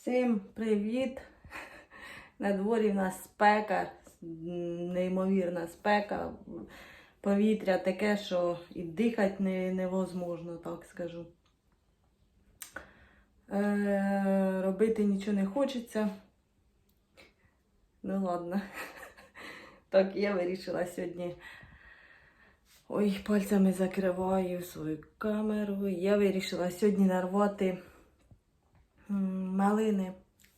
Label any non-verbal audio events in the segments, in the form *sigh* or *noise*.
Всім привіт! На дворі в нас спека, неймовірна спека. Повітря таке, що і дихати не, невозможно, так скажу. Е, робити нічого не хочеться. Ну ладно. Так, я вирішила сьогодні. Ой, пальцями закриваю свою камеру. Я вирішила сьогодні нарвати малини,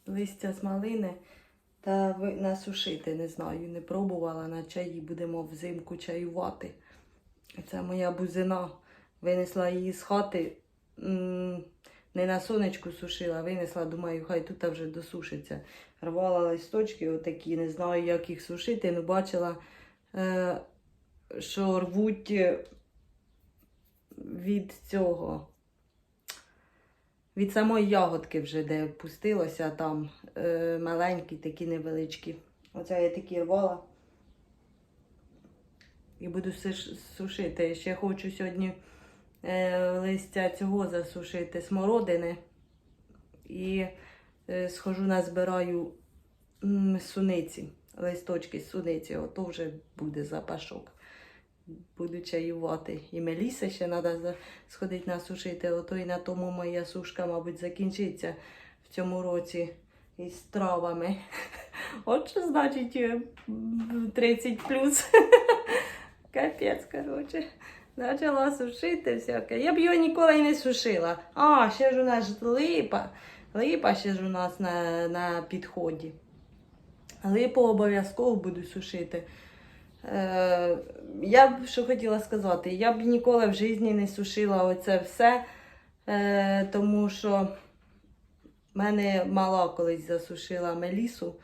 листя з малини та насушити. Не знаю, не пробувала на чаї, будемо взимку чаювати. Це моя бузина. Винесла її з хати. Не на сонечку сушила, винесла, думаю, хай тут вже досушиться. Рвала листочки отакі, не знаю, як їх сушити, але бачила, е, що рвуть е, від цього від самої ягодки вже де пустилося там е, маленькі, такі невеличкі. Оце я такі рвала. І буду сушити. Ще хочу сьогодні е, листя цього засушити смородини. І е, схожу назбираю м, суниці, листочки суниці. Ото вже буде запашок. Буду чаювати. І Меліса ще треба сходити насушити. Ото і на тому моя сушка, мабуть, закінчиться в цьому році із травами. *laughs* От що значить е, 30 плюс. *laughs* Капець, коротше. Почала сушити всяке. Я б його ніколи не сушила. А, ще ж у нас липа. Липа ще ж у нас на, на підході. Липу обов'язково буду сушити. Е, я б що хотіла сказати, я б ніколи в житті не сушила оце все, е, тому що мене мала колись засушила мелісу.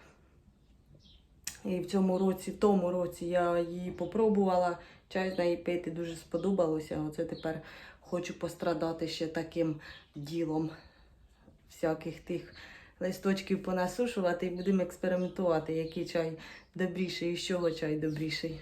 І в цьому році, в тому році я її попробувала, чай з неї пити дуже сподобалося. Оце тепер хочу пострадати ще таким ділом всяких тих листочків понасушувати і будемо експериментувати, який чай добріший і з чого чай добріший.